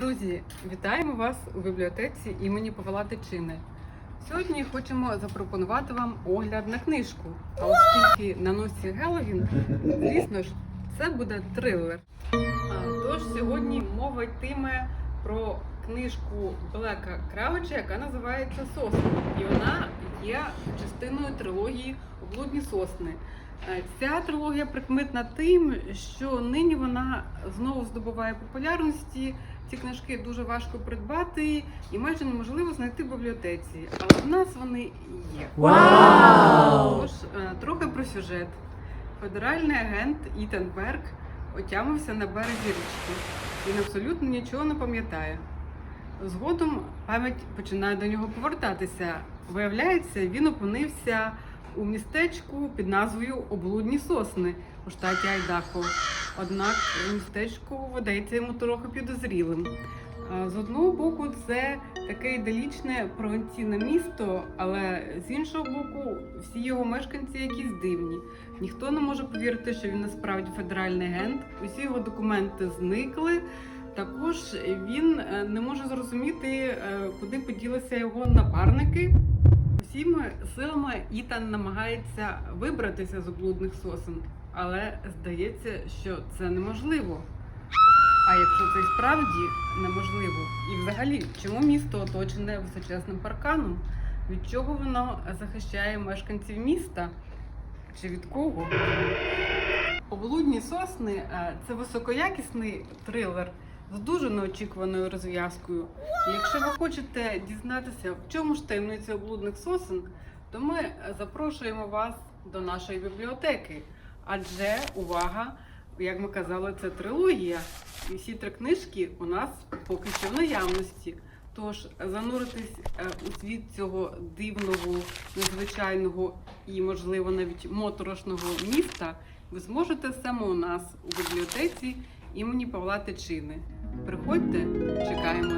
Друзі, вітаємо вас у бібліотеці імені Павла Тичини. Сьогодні хочемо запропонувати вам огляд на книжку. А оскільки на носі Геловін, звісно ж, це буде трилер. Тож сьогодні мова йтиме про книжку Блека Кравича, яка називається Сосни. І вона є частиною трилогії Облудні сосни. Е, Ця трилогія прикметна тим, що нині вона знову здобуває популярності. Ці книжки дуже важко придбати і майже неможливо знайти в бібліотеці. Але в нас вони є. Вау! Тож е, трохи про сюжет. Федеральний агент Ітан Берг отямився на березі річки. Він абсолютно нічого не пам'ятає. Згодом пам'ять починає до нього повертатися. Виявляється, він опинився у містечку під назвою Облудні сосни у штаті Айдахо. Однак містечко видається йому трохи підозрілим. З одного боку, це таке іделічне провінційне місто, але з іншого боку, всі його мешканці якісь дивні. Ніхто не може повірити, що він насправді федеральний агент. Усі його документи зникли. Також він е, не може зрозуміти, е, куди поділися його напарники. Усіми силами Ітан намагається вибратися з облудних сосен, але здається, що це неможливо. А якщо це і справді неможливо, і взагалі, чому місто оточене височезним парканом? Від чого воно захищає мешканців міста? Чи від кого? Облудні сосни е, це високоякісний трилер з дуже неочікуваною розв'язкою. І якщо ви хочете дізнатися, в чому ж таємниця облудних сосен, то ми запрошуємо вас до нашої бібліотеки. Адже увага, як ми казали, це трилогія. І всі три книжки у нас поки що в наявності. Тож зануритись е, у світ цього дивного, незвичайного і, можливо, навіть моторошного міста ви зможете саме у нас у бібліотеці імені Павла Тичини. Приходьте, чекаємо.